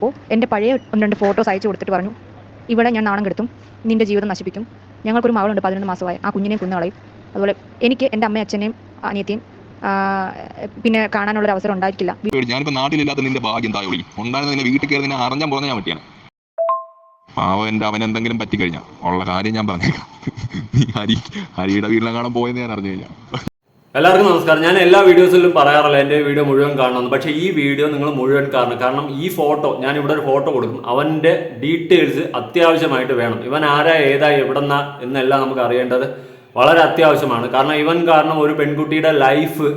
അപ്പോൾ എന്റെ പഴയ ഒന്ന് രണ്ട് ഫോട്ടോസ് അയച്ചു കൊടുത്തിട്ട് പറഞ്ഞു ഇവിടെ ഞാൻ നാണം കെടുത്തും നിന്റെ ജീവിതം നശിപ്പിക്കും. ഞങ്ങൾക്കൊരു മകളുണ്ട് പതിനൊന്ന് മാസമായി. ആ കുഞ്ഞിനെ കുന്നുകളയും അതുപോലെ എനിക്ക് എന്റെ അമ്മയും അച്ഛനെയും അനിയത്തെയും പിന്നെ കാണാനുള്ള അവസരം ഉണ്ടായിരിക്കില്ല. ഞാനിപ്പോ നാട്ടിലില്ലാത്ത നിന്റെ ഭാഗ്യം തായോളി ഉണ്ടായിരുന്ന നിന്നെ വീട്ടിൽ കയറി നിന്നെ അറിഞ്ഞാൻ പോകുന്ന ഞാൻ പറ്റിയാണ്. പാവം എന്റെ അവൻ എന്തെങ്കിലും പറ്റിക്കഴിഞ്ഞാൽ ഉള്ള കാര്യം ഞാൻ പറഞ്ഞേക്കാം. നീ ഹരി ഹരിയുടെ വീട്ടിലെങ്ങാനും പോയെന്ന് ഞാൻ അറിഞ്ഞു കഴിഞ്ഞാൽ എല്ലാവർക്കും നമസ്കാരം. ഞാൻ എല്ലാ വീഡിയോസിലും പറയാറില്ല എന്റെ വീഡിയോ മുഴുവൻ കാണണമെന്ന്. പക്ഷേ ഈ വീഡിയോ നിങ്ങൾ മുഴുവൻ കാണണം. കാരണം ഈ ഫോട്ടോ ഞാൻ ഇവിടെ ഒരു ഫോട്ടോ കൊടുക്കും. അവന്റെ ഡീറ്റെയിൽസ് അത്യാവശ്യമായിട്ട് വേണം. ഇവൻ ആരാ ഏതാ എവിടെന്ന എന്നെല്ലാം നമുക്ക് അറിയേണ്ടത് വളരെ അത്യാവശ്യമാണ്. കാരണം ഇവൻ കാരണം ഒരു പെൺകുട്ടിയുടെ ലൈഫ്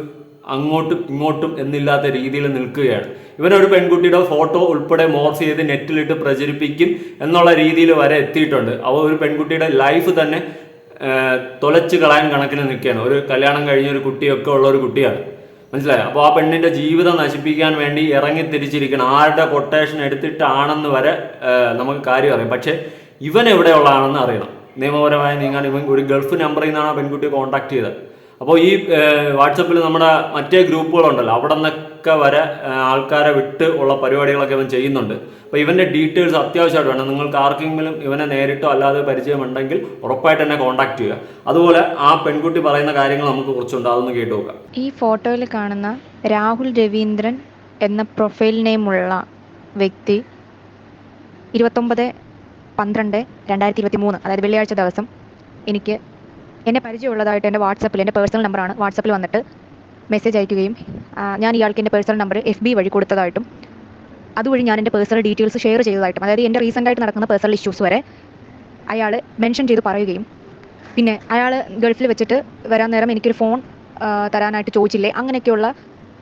അങ്ങോട്ടും ഇങ്ങോട്ടും എന്നില്ലാത്ത രീതിയിൽ നിൽക്കുകയാണ്. ഇവനൊരു പെൺകുട്ടിയുടെ ഫോട്ടോ ഉൾപ്പെടെ മോർഫ് ചെയ്ത് നെറ്റിലിട്ട് പ്രചരിപ്പിക്കും എന്നുള്ള രീതിയിൽ വരെ എത്തിയിട്ടുണ്ട്. അവ ഒരു പെൺകുട്ടിയുടെ ലൈഫ് തന്നെ തൊലച്ച് കളയാൻ കണക്കിന് നിൽക്കുകയാണ്. ഒരു കല്യാണം കഴിഞ്ഞ ഒരു കുട്ടിയൊക്കെ ഉള്ള ഒരു കുട്ടിയാണ്. മനസ്സിലായോ? അപ്പോൾ ആ പെണ്ണിന്റെ ജീവിതം നശിപ്പിക്കാൻ വേണ്ടി ഇറങ്ങി തിരിച്ചിരിക്കണം. ആരുടെ കൊട്ടേഷൻ എടുത്തിട്ടാണെന്ന് വരെ നമുക്ക് കാര്യം അറിയാം. പക്ഷേ ഇവൻ എവിടെയുള്ളതാണെന്ന് അറിയണം. നിയമപരമായി നിങ്ങൾ ഇവൻ ഒരു ഗൾഫ് നമ്പറിൽ നിന്നാണ് ആ പെൺകുട്ടിയെ കോൺടാക്ട് ചെയ്തത്. അപ്പോൾ ഈ വാട്സപ്പിൽ നമ്മുടെ മറ്റേ ഗ്രൂപ്പുകളുണ്ടല്ലോ. അവിടെ നിന്നൊക്കെ വരെ ആൾക്കാരെ വിട്ട് ഉള്ള പരിപാടികളൊക്കെ ഇവൻ ചെയ്യുന്നുണ്ട്. അപ്പോൾ ഇവന്റെ ഡീറ്റെയിൽസ് അത്യാവശ്യമായിട്ട് വേണം. നിങ്ങൾക്ക് ആർക്കെങ്കിലും ഇവനെ നേരിട്ടോ അല്ലാതെ പരിചയമുണ്ടെങ്കിൽ ഉറപ്പായിട്ട് എന്നെ കോൺടാക്ട് ചെയ്യുക. അതുപോലെ ആ പെൺകുട്ടി പറയുന്ന കാര്യങ്ങൾ നമുക്ക് കുറച്ചുണ്ട്. അതൊന്ന് കേട്ട് നോക്കാം. ഈ ഫോട്ടോയിൽ കാണുന്ന രാഹുൽ രവീന്ദ്രൻ എന്ന പ്രൊഫൈൽ നെയിമുള്ള വ്യക്തി ഇരുപത്തൊമ്പത് പന്ത്രണ്ട് രണ്ടായിരത്തി ഇരുപത്തി മൂന്ന് അതായത് വെള്ളിയാഴ്ച ദിവസം എനിക്ക് എന്നെ പരിചയമുള്ളതായിട്ട് എന്റെ വാട്സപ്പിൽ എന്റെ പേഴ്സണൽ നമ്പറാണ് വാട്സപ്പിൽ വന്നിട്ട് മെസ്സേജ് അയക്കുകയും ഞാൻ ഇയാൾക്ക് എന്റെ പേഴ്സണൽ നമ്പർ എഫ് ബി വഴി കൊടുത്തതായിട്ടും അതുവഴി ഞാൻ എന്റെ പേഴ്സണൽ ഡീറ്റെയിൽസ് ഷെയർ ചെയ്തതായിട്ടും അതായത് എന്റെ റീസെന്റായിട്ട് നടക്കുന്ന പേഴ്സണൽ ഇഷ്യൂസ് വരെ അയാൾ മെൻഷൻ ചെയ്ത് പറയുകയും പിന്നെ അയാൾ ഗൾഫിൽ വെച്ചിട്ട് വരാൻ നേരം എനിക്കൊരു ഫോൺ തരാനായിട്ട് ചോദിച്ചില്ലേ അങ്ങനെയൊക്കെയുള്ള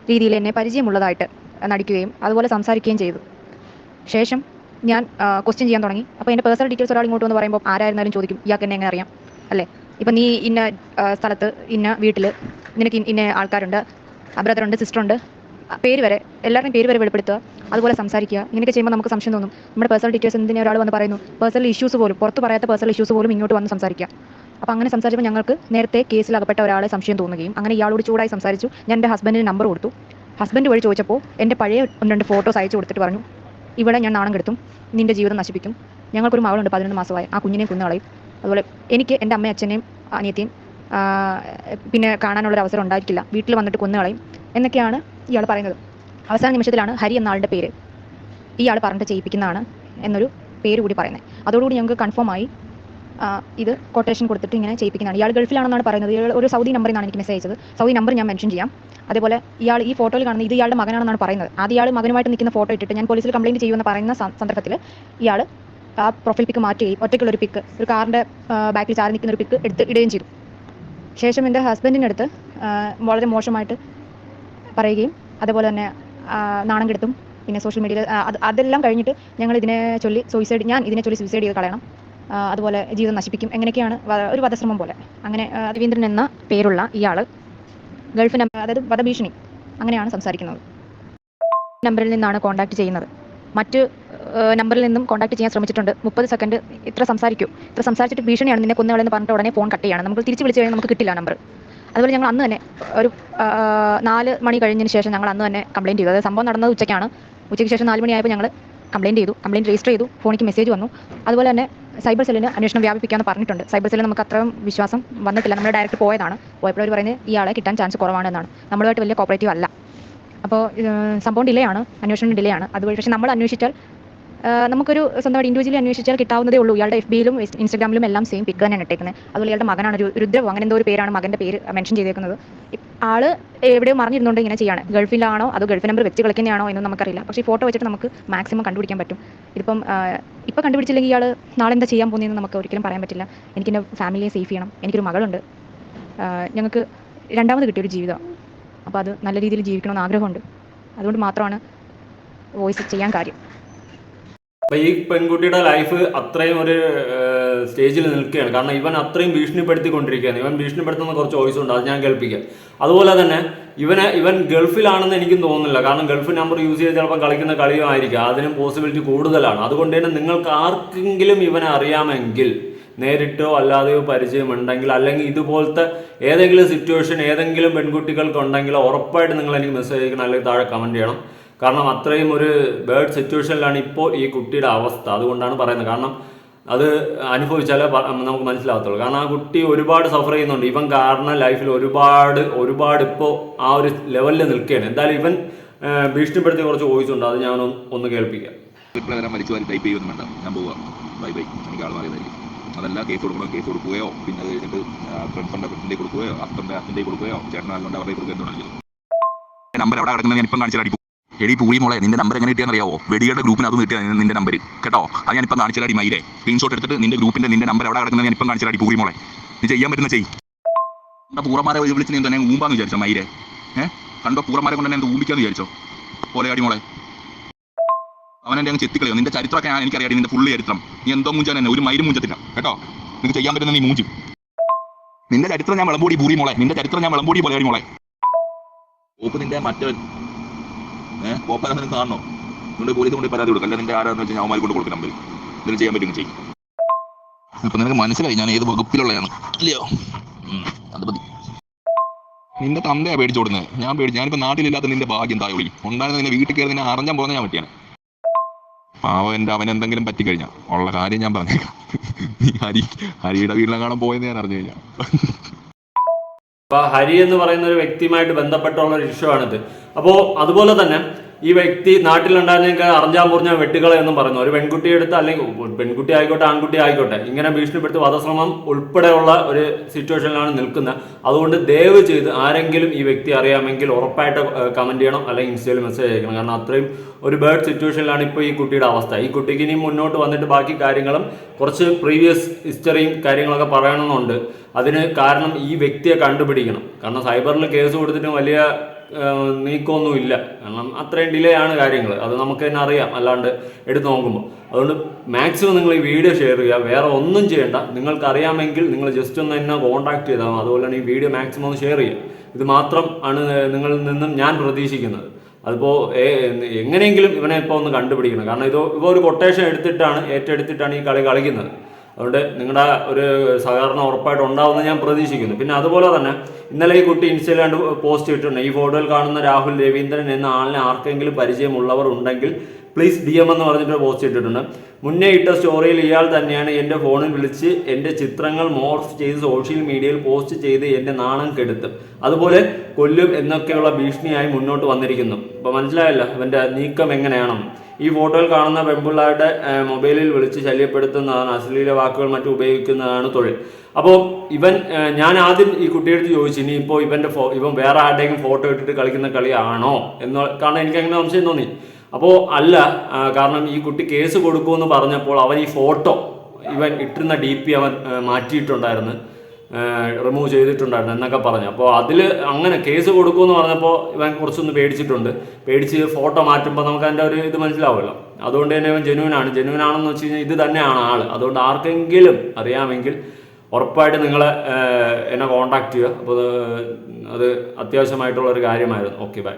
രീതിയിൽ എന്നെ പരിചയമുള്ളതായിട്ട് നടിക്കുകയും അതുപോലെ സംസാരിക്കുകയും ചെയ്തു. ശേഷം ഞാൻ ക്വസ്റ്റ്യൻ ചെയ്യാൻ തുടങ്ങി. അപ്പോൾ എന്റെ പേഴ്സണൽ ഡീറ്റെയിൽസ് ഒരാൾ ഇങ്ങോട്ട് വന്ന് പറയുമ്പോൾ ആരായിരുന്നാലും ചോദിക്കും ഇയാൾക്ക് എന്നെ എങ്ങനെ അറിയാം? അല്ലേ? ഇപ്പം നീ ഇന്ന സ്ഥലത്ത് ഇന്ന വീട്ടിൽ നിനക്ക് ഇന്ന- ആൾക്കാരുണ്ട്. ബ്രദറുണ്ട് സിസ്റ്ററുണ്ട്. പേര് വരെ എല്ലാവരുടെയും പേര് വരെ വെളിപ്പെടുത്തുക. അതുപോലെ സംസാരിക്കുക. ഇങ്ങനെയൊക്കെ ചെയ്യുമ്പോൾ നമുക്ക് സംശയം തോന്നും. നമ്മുടെ പേഴ്സണൽ ഡീറ്റെയിൽസ് എന്തിനാ ഒരാൾ വന്ന് പറയുന്നു? പേഴ്സണൽ ഇഷ്യൂസ് പോലും പുറത്ത് പറയാത്ത പേഴ്സണൽ ഇഷ്യൂസ് പോലും ഇങ്ങോട്ട് വന്ന് സംസാരിക്കുക. അപ്പോൾ അങ്ങനെ സംസാരിച്ചപ്പോൾ ഞങ്ങൾക്ക് നേരത്തെ കേസിൽ അകപ്പെട്ട ഒരാളെ സംശയം തോന്നുകയും അങ്ങനെ ഇയാളോട് ചൂടായി സംസാരിച്ചു. ഞാൻ എന്റെ ഹസ്ബൻഡിന് നമ്പർ കൊടുത്തു. ഹസ്ബൻഡ് വഴി ചോദിച്ചപ്പോൾ എന്റെ പഴയ ഒന്ന് രണ്ട് ഫോട്ടോസ് അയച്ചു കൊടുത്തിട്ട് പറഞ്ഞു ഇവിടെ ഞാൻ നാണം കെടുത്തും നിന്റെ ജീവിതം നശിപ്പിക്കും. ഞങ്ങൾക്കൊരു മകളുണ്ട് പതിനൊന്ന് മാസമായി. ആ കുഞ്ഞിനെയും കുന്നുകളയും. അതുപോലെ എനിക്ക് എന്റെ അമ്മയും അച്ഛനെയും അനിയത്തെയും പിന്നെ കാണാനുള്ളൊരു അവസരം ഉണ്ടായിരിക്കില്ല വീട്ടിൽ വന്നിട്ട് കൊന്നുകളയും എന്നൊക്കെയാണ് ഇയാൾ പറയുന്നത്. അവസാന നിമിഷത്തിലാണ് ഹരി എന്ന ആളുടെ പേര് ഇയാൾ പറഞ്ഞിട്ട് ചെയ്യിപ്പിക്കുന്നതാണ് എന്നൊരു പേര് കൂടി പറയുന്നത്. അതോടുകൂടി ഞങ്ങൾക്ക് കൺഫേം ആയി. ഇത് കൊട്ടേഷൻ കൊടുത്തിട്ട് ഇങ്ങനെ ചെയ്യിപ്പിക്കുന്നതാണ്. ഇയാൾ ഗൾഫിലാണെന്നാണ് പറയുന്നത്. ഇയാൾ ഒരു സൗദി നമ്പറിൽ നിന്നാണ് എനിക്ക് മെസ്സേജ് അയച്ചത്. സൗദി നമ്പർ ഞാൻ മെൻഷൻ ചെയ്യാം. അതേപോലെ ഇയാൾ ഈ ഫോട്ടോയിൽ കാണുന്നത് ഇത് ഇയാളുടെ മകനാണെന്നാണ് പറയുന്നത്. ആദ്യം ഇയാൾ മകനുമായിട്ട് നിൽക്കുന്ന ഫോട്ടോ ഇട്ടിട്ട് ഞാൻ പോലീസിൽ കംപ്ലയിന്റ് ചെയ്യുമെന്ന് പറയുന്ന സന്ദർഭത്തിൽ ഇയാൾ ആ പ്രൊഫൈൽ പിക്ക് മാറ്റുകയും ഒറ്റയ്ക്കുള്ള ഒരു പിക്ക് ഒരു കാറിന്റെ ബാക്കിൽ ചാരി നിൽക്കുന്ന ഒരു പിക്ക് എടുത്ത് ഇടുകയും ചെയ്തു. ശേഷം എന്റെ ഹസ്ബൻഡിന്റെ അടുത്ത് വളരെ മോശമായിട്ട് പറയുകയും അതേപോലെ തന്നെ നാണം കെടുത്തും പിന്നെ സോഷ്യൽ മീഡിയയിൽ അത് അതെല്ലാം കഴിഞ്ഞിട്ട് ഞങ്ങൾ ഇതിനെ ചൊല്ലി സൂയിസൈഡ് ഞാൻ ഇതിനെ ചൊല്ലി സൂയിസൈഡ് ചെയ്ത് കളയണം. അതുപോലെ ജീവിതം നശിപ്പിക്കും എങ്ങനെയൊക്കെയാണ് ഒരു വധശ്രമം പോലെ. അങ്ങനെ രവീന്ദ്രൻ എന്ന പേരുള്ള ഇയാൾ ഗൾഫ് നമ്പർ അതായത് വധഭീഷണി അങ്ങനെയാണ് സംസാരിക്കുന്നത്. നമ്പറിൽ നിന്നാണ് കോൺടാക്ട് ചെയ്യുന്നത്. മറ്റ് നമ്പറിൽ നിന്നും കോൺടാക്ട് ചെയ്യാൻ ശ്രമിച്ചിട്ടുണ്ട്. മുപ്പത് സെക്കൻഡ് ഇത്ര സംസാരിക്കൂ. ഇത്ര സംസാരിച്ചിട്ട് ഭീഷണിയാണ് നിന്നെ കൊന്നുകളെന്ന് പറഞ്ഞിട്ട് ഉടനെ ഫോൺ കട്ട് ചെയ്യണം. നമുക്ക് തിരിച്ച് വിളിച്ച് കഴിഞ്ഞാൽ നമുക്ക് കിട്ടില്ല നമ്പർ. അതുപോലെ ഞങ്ങൾ അന്ന് തന്നെ ഒരു നാല് മണി കഴിഞ്ഞതിന് ശേഷം ഞങ്ങൾ അന്ന് തന്നെ കംപ്ലയിന്റ് ചെയ്തു. അതായത് സംഭവം നടന്നത് ഉച്ചയ്ക്കാണ്. ഉച്ചയ്ക്ക് ശേഷം നാല് മണിയായപ്പോൾ ഞങ്ങൾ കംപ്ലയിന്റ് ചെയ്തു. കംപ്ലയിന്റ് രജിസ്റ്റർ ചെയ്തു. ഫോണിക്ക് മെസ്സേജ് വന്നു. അതുപോലെ തന്നെ സൈബർ സെല്ലിന് അന്വേഷണം വ്യാപിപ്പിക്കാമെന്ന് പറഞ്ഞിട്ടുണ്ട്. സൈബർ സെല്ലിൽ നമുക്ക് അത്രയും വിശ്വാസം വന്നിട്ടില്ല. നമ്മൾ ഡയറക്റ്റ് പോയതാണ്. പോയപ്പോൾ അവർ പറയുന്നത് ഇയാളെ കിട്ടാൻ ചാൻസ് കുറവാണെന്നാണ് നമ്മളുമായിട്ട് വലിയ കോപ്പറേറ്റീവ് അല്ല. അപ്പോൾ സംഭവം ഡിലേ ആണ്. അന്വേഷണം ഡിലേ ആണ്. അതുവഴി പക്ഷേ നമ്മൾ അന്വേഷിച്ചാൽ നമുക്കൊരു സ്വന്തമായിട്ട് ഇൻഡിവിജ്വലി അന്വേഷിച്ചാൽ കിട്ടാവുന്നതേ ഉള്ളൂ. ഇയാളുടെ എഫ് ബിയിലും ഇൻസ്റ്റാഗ്രാമിലും എല്ലാം സെയിം പിക്ക് തന്നെയാണ് ഇട്ടേക്കുന്നത്. അതുപോലെ ഇയാളുടെ മകനാണ് ഒരു രുദ്രവ്. അങ്ങനെ എന്തോ ഒരു പേരാണ് മകന്റെ പേര് മെൻഷൻ ചെയ്തേക്കുന്നത്. ആൾ എവിടെയോ മറിഞ്ഞിരുന്നുകൊണ്ട് ഇങ്ങനെ ചെയ്യാണ്. ഗൾഫിലാണോ അതോ ഗൾഫ് നമ്പർ വെച്ച് കളിക്കുന്നതാണോ എന്നും നമുക്കറിയില്ല. പക്ഷേ ഫോട്ടോ വെച്ചിട്ട് നമുക്ക് മാക്സിമം കണ്ടുപിടിക്കാൻ പറ്റും. ഇതിപ്പം ഇപ്പം കണ്ടുപിടിച്ചില്ലെങ്കിൽ ഇയാൾ നാളെ എന്താ ചെയ്യാൻ പോകുന്നതെന്ന് നമുക്ക് ഒരിക്കലും പറയാൻ പറ്റില്ല. എനിക്ക് എന്റെ ഫാമിലിയെ സേഫ് ചെയ്യണം. എനിക്കൊരു മകളുണ്ട്. ഞങ്ങൾക്ക് രണ്ടാമത് കിട്ടിയൊരു ജീവിതം. അപ്പോൾ അത് നല്ല രീതിയിൽ ജീവിക്കണമെന്ന് ആഗ്രഹമുണ്ട്. അതുകൊണ്ട് മാത്രമാണ് വോയിസ് ചെയ്യാൻ കാര്യം. അപ്പൊ ഈ പെൺകുട്ടിയുടെ ലൈഫ് അത്രയും ഒരു സ്റ്റേജിൽ നിൽക്കുകയാണ്. കാരണം ഇവൻ അത്രയും ഭീഷണിപ്പെടുത്തിക്കൊണ്ടിരിക്കുകയാണ്. ഇവൻ ഭീഷണിപ്പെടുത്തുന്ന കുറച്ച് വോയിസ് ഉണ്ട്. അത് ഞാൻ കേൾപ്പിക്കാം. അതുപോലെ തന്നെ ഇവനെ ഇവൻ ഗൾഫിലാണെന്ന് എനിക്കും തോന്നുന്നില്ല. കാരണം ഗൾഫ് നമ്പർ യൂസ് ചെയ്ത് ചിലപ്പോൾ കളിക്കുന്ന കളിയുമായിരിക്കും അതിനും പോസിബിലിറ്റി കൂടുതലാണ്. അതുകൊണ്ട് തന്നെ നിങ്ങൾക്ക് ആർക്കെങ്കിലും ഇവനെ അറിയാമെങ്കിൽ നേരിട്ടോ അല്ലാതെയോ പരിചയമുണ്ടെങ്കിൽ അല്ലെങ്കിൽ ഇതുപോലത്തെ ഏതെങ്കിലും സിറ്റുവേഷൻ ഏതെങ്കിലും പെൺകുട്ടികൾക്ക് ഉണ്ടെങ്കിൽ ഉറപ്പായിട്ട് നിങ്ങൾ എനിക്ക് മെസ്സേജ് അയക്കണം അല്ലെങ്കിൽ താഴെ കമന്റ് ചെയ്യണം. കാരണം അത്രയും ഒരു ബേഡ് സിറ്റുവേഷനിലാണ് ഇപ്പോൾ ഈ കുട്ടിയുടെ അവസ്ഥ. അതുകൊണ്ടാണ് പറയുന്നത്. കാരണം അത് അനുഭവിച്ചാലേ നമുക്ക് മനസ്സിലാകത്തുള്ളൂ. കാരണം ആ കുട്ടി ഒരുപാട് സഫർ ചെയ്യുന്നുണ്ട്. ഇവൻ കാരണം ലൈഫിൽ ഒരുപാട് ഒരുപാട് ഇപ്പോൾ ആ ഒരു ലെവലിൽ നിൽക്കുകയാണ്. എന്തായാലും ഇവൻ ഭീഷണിപ്പെടുത്തി കുറച്ച് വോയിസ് ഉണ്ട്. അത് ഞാൻ ഒന്ന് കേൾപ്പിക്കാം. മരിച്ചു വാരി ടൈപ്പ് ചെയ്യുമെന്ന് വേണ്ട. ഞാൻ പോവാം ബൈ ബൈ എനിക്ക് ആൾ മാറിയതായിരിക്കും. അതല്ല കേസ് കൊടുക്കണോ? കേസ് കൊടുക്കുകയോ? പിന്നെ അത് കഴിഞ്ഞിട്ട് ഫ്രണ്ട്സിന്റെ ഫ്രണ്ടിന്റെ കൊടുക്കുകയോ? അപ്പന്റെ അച്ഛന്റെ കൊടുക്കുകയോ? ചേട്ടൻ അവരുടെ കൊടുക്കുകയോ നമ്പർ അവിടെ കിടക്കുന്നത്? ഞാൻ ഇപ്പം കാണിച്ചാൽ എടി പൂളി മോളെ നിന്റെ നമ്പർ എങ്ങനെ കിട്ടിയെന്ന് അറിയാവോ വെടിയുടെ ഗ്രൂപ്പിന് അത് കിട്ടിയ നിന്റെ നമ്പർ കേട്ടോ? അത് കാണിച്ചാൽ അടി മൈരെ സ്ക്രീൻഷോട്ട് എടുത്തിട്ട് നിന്റെ ഗ്രൂപ്പിന്റെ നിന്റെ നമ്പർ എവിടെ കിടക്കുന്നത് ഞാനിപ്പം കാണിച്ചാൽ അടി പൂളി മോളെ. നീ ചെയ്യാൻ പറ്റുന്ന ചെയ്. എന്താ പൂറന്മാരെ വിളിച്ച് നീ തന്നെ ഊമ്പാന്ന് വിചാരിച്ചോ മൈരെ ഏഹ് കണ്ടോ പൂറന്മാരെ കൊണ്ട് തന്നെ എന്ത് ഊമ്പിക്കാന്ന് വിചാരിച്ചോ? പോലെയാടി മോളെ. അവൻ എന്റെ അങ്ങ് ചെത്തിക്കളയോ? നിന്റെ ചരിത്രമൊക്കെ ഞാൻ എനിക്കറിയാം നിന്റെ ഫുള്ള് ചരിത്രം. നീ എന്തോ മൂഞ്ചാൻ തന്നെ ഒരു മൈരും മൂഞ്ചത്തില്ല. കേട്ടോ? നിനക്ക് ചെയ്യാൻ പറ്റുന്ന നീ മൂഞ്ചും. നിന്റെ ചരിത്രം ഞാൻ വിളമ്പൂടി പൂരി മോളെ. നിന്റെ ചരിത്രം ഞാൻ വിളമ്പൂടി പോലെയാടി മോളെ. ഓപ്പ് നിന്റെ മറ്റവൻ ഏഹ് നിനക്ക് കാണണോ? നിങ്ങളുടെ പോലീസ് കൊണ്ട് പരാതി കൊടുക്കും. അല്ലെങ്കിൽ നിന്റെ ആരാന്ന് വെച്ചാൽ അവന്മാർ കൊണ്ട് കൊടുക്കും നമ്പർ ഇതിന് ചെയ്യാൻ പറ്റും ചെയ്യും. അപ്പൊ നിനക്ക് മനസ്സിലായി ഞാൻ ഏത് വകുപ്പിലുള്ളതാണ് ഇല്ലയോ? അത് മതി. നിന്റെ തന്തയാ പേടിച്ചോടുന്നത് ഞാൻ പേടിച്ചു ഞാനിപ്പോ നാട്ടിലില്ലാത്ത നിന്റെ ഭാഗ്യം തായോളി ഉണ്ടായിരുന്ന നിന്റെ വീട്ടിൽ കയറി നിന്നെ അറിഞ്ഞാൻ പോകുന്ന ഞാൻ പറ്റിയാണ്. പാവം എന്റെ അവൻ എന്തെങ്കിലും പറ്റിക്കഴിഞ്ഞാൽ ഉള്ള കാര്യം ഞാൻ പറഞ്ഞേക്കാം. നീ ഹരി ഹരിയുടെ വീട്ടിലെങ്ങാണം പോയെന്ന് ഞാൻ അറിഞ്ഞു കഴിഞ്ഞാൽ അപ്പൊ ഹരി എന്ന് പറയുന്ന ഒരു വ്യക്തിയുമായിട്ട് ബന്ധപ്പെട്ടുള്ള ഒരു ഇഷ്യൂ ആണിത്. അപ്പോൾ അതുപോലെ തന്നെ ഈ വ്യക്തി നാട്ടിലുണ്ടായിരുന്നെങ്കിൽ അറിഞ്ഞാൽ പറഞ്ഞ വെട്ടുകള എന്നും പറയുന്നു ഒരു പെൺകുട്ടിയെ എടുത്ത് അല്ലെങ്കിൽ പെൺകുട്ടി ആയിക്കോട്ടെ ആൺകുട്ടി ആയിക്കോട്ടെ ഇങ്ങനെ ഭീഷണിപ്പെടുത്തി. വധശ്രമം ഉൾപ്പെടെയുള്ള ഒരു സിറ്റുവേഷനിലാണ് നിൽക്കുന്നത്. അതുകൊണ്ട് ദയവ് ചെയ്ത് ആരെങ്കിലും ഈ വ്യക്തി അറിയാമെങ്കിൽ ഉറപ്പായിട്ട് കമന്റ് ചെയ്യണം അല്ലെങ്കിൽ ഇൻസ്റ്റയിൽ മെസ്സേജ് അയക്കണം. കാരണം അത്രയും ഒരു ബേർഡ് സിറ്റുവേഷനിലാണ് ഇപ്പോൾ ഈ കുട്ടിയുടെ അവസ്ഥ. ഈ കുട്ടിക്ക് ഇനി മുന്നോട്ട് വന്നിട്ട് ബാക്കി കാര്യങ്ങളും കുറച്ച് പ്രീവിയസ് ഹിസ്റ്ററിയും കാര്യങ്ങളൊക്കെ പറയണമെന്നുണ്ട്. അതിന് കാരണം ഈ വ്യക്തിയെ കണ്ടുപിടിക്കണം. കാരണം സൈബറിൽ കേസ് കൊടുത്തിട്ടും വലിയ നീക്കമൊന്നും ഇല്ല കാരണം അത്രയും ഡിലേ ആണ് കാര്യങ്ങൾ അത് നമുക്ക് തന്നെ അറിയാം. അല്ലാണ്ട് എടുത്ത് നോക്കുമ്പോൾ അതുകൊണ്ട് മാക്സിമം നിങ്ങൾ ഈ വീഡിയോ ഷെയർ ചെയ്യുക. വേറെ ഒന്നും ചെയ്യേണ്ട. നിങ്ങൾക്ക് അറിയാമെങ്കിൽ നിങ്ങൾ ജസ്റ്റ് ഒന്ന് എന്നെ കോൺടാക്ട് ചെയ്താൽ. അതുപോലെ തന്നെ ഈ വീഡിയോ മാക്സിമം ഒന്ന് ഷെയർ ചെയ്യുക. ഇത് മാത്രം ആണ് നിങ്ങളിൽ നിന്നും ഞാൻ പ്രതീക്ഷിക്കുന്നത്. അതിപ്പോൾ എങ്ങനെയെങ്കിലും ഇവനെ ഇപ്പോൾ ഒന്ന് കണ്ടുപിടിക്കണം. കാരണം ഇത് ഇപ്പോൾ ഒരു കൊട്ടേഷൻ എടുത്തിട്ടാണ് ഏറ്റെടുത്തിട്ടാണ് ഈ കളി കളിക്കുന്നത്. അതുകൊണ്ട് നിങ്ങളുടെ ഒരു സഹകരണം ഉറപ്പായിട്ട് ഉണ്ടാവുമെന്ന് ഞാൻ പ്രതീക്ഷിക്കുന്നു. പിന്നെ അതുപോലെ തന്നെ ഇന്നലെ ഈ കുട്ടി ഇൻസ്റ്റയിലാണ്ട് പോസ്റ്റ് ഇട്ടിട്ടുണ്ട്. ഈ ഫോട്ടോയിൽ കാണുന്ന രാഹുൽ രവീന്ദ്രൻ എന്ന ആളിനെ ആർക്കെങ്കിലും പരിചയമുള്ളവർ ഉണ്ടെങ്കിൽ പ്ലീസ് ഡി എം എന്ന് പറഞ്ഞിട്ട് പോസ്റ്റ് ഇട്ടിട്ടുണ്ട്. മുന്നേ ഇട്ട സ്റ്റോറിയിൽ ഇയാൾ തന്നെയാണ് എന്റെ ഫോണിൽ വിളിച്ച് എന്റെ ചിത്രങ്ങൾ മോർഫ് ചെയ്ത് സോഷ്യൽ മീഡിയയിൽ പോസ്റ്റ് ചെയ്ത് എന്റെ നാണം കെടുത്തും. അതുപോലെ കൊല്ലും എന്നൊക്കെയുള്ള ഭീഷണിയായി മുന്നോട്ട് വന്നിരിക്കുന്നു. അപ്പോൾ മനസ്സിലായല്ലോ അവന്റെ നീക്കം എങ്ങനെയാണെന്ന്. ഈ ഫോട്ടോയിൽ കാണുന്ന പെൺപിള്ളാരുടെ മൊബൈലിൽ വിളിച്ച് ശല്യപ്പെടുത്തുന്നതാണ് അശ്ലീല വാക്കുകൾ മറ്റും ഉപയോഗിക്കുന്നതാണ് തൊഴിൽ. അപ്പോൾ ഇവൻ ഞാൻ ആദ്യം ഈ കുട്ടിയെടുത്ത് ചോദിച്ചു ഇനി ഇപ്പോൾ ഇവന്റെ ഫോ ഇവൻ വേറെ ആരുടെയും ഫോട്ടോ ഇട്ടിട്ട് കളിക്കുന്ന കളിയാണോ? എന്ന് കാരണം എനിക്ക് അങ്ങനെ സംശയം തോന്നി. അപ്പോൾ അല്ല കാരണം ഈ കുട്ടി കേസ് കൊടുക്കുമെന്ന് പറഞ്ഞപ്പോൾ അവൻ ഈ ഫോട്ടോ ഇവൻ ഇട്ടിരുന്ന ഡി പി അവൻ മാറ്റിയിട്ടുണ്ടായിരുന്നു. റിമൂവ് ചെയ്തിട്ടുണ്ടായിരുന്നു എന്നൊക്കെ പറഞ്ഞു. അപ്പോൾ അതിൽ അങ്ങനെ കേസ് കൊടുക്കുമെന്ന് പറഞ്ഞപ്പോൾ ഇവൻ കുറച്ചൊന്ന് പേടിച്ചിട്ടുണ്ട്. പേടിച്ച് ഫോട്ടോ മാറ്റുമ്പോൾ നമുക്ക് അതിന്റെ ഒരു ഇത് മനസ്സിലാവുമല്ലോ. അതുകൊണ്ട് തന്നെ ഇവൻ ജെനുവിനാണ് ജെനുവിനാണെന്ന് വെച്ച് കഴിഞ്ഞാൽ ഇത് തന്നെയാണ് ആൾ അതുകൊണ്ട് ആർക്കെങ്കിലും അറിയാമെങ്കിൽ ഉറപ്പായിട്ട് നിങ്ങളെ എന്നെ കോൺടാക്ട് ചെയ്യുക. അപ്പോൾ അത് അത്യാവശ്യമായിട്ടുള്ള ഒരു കാര്യമായിരുന്നു. Okay bye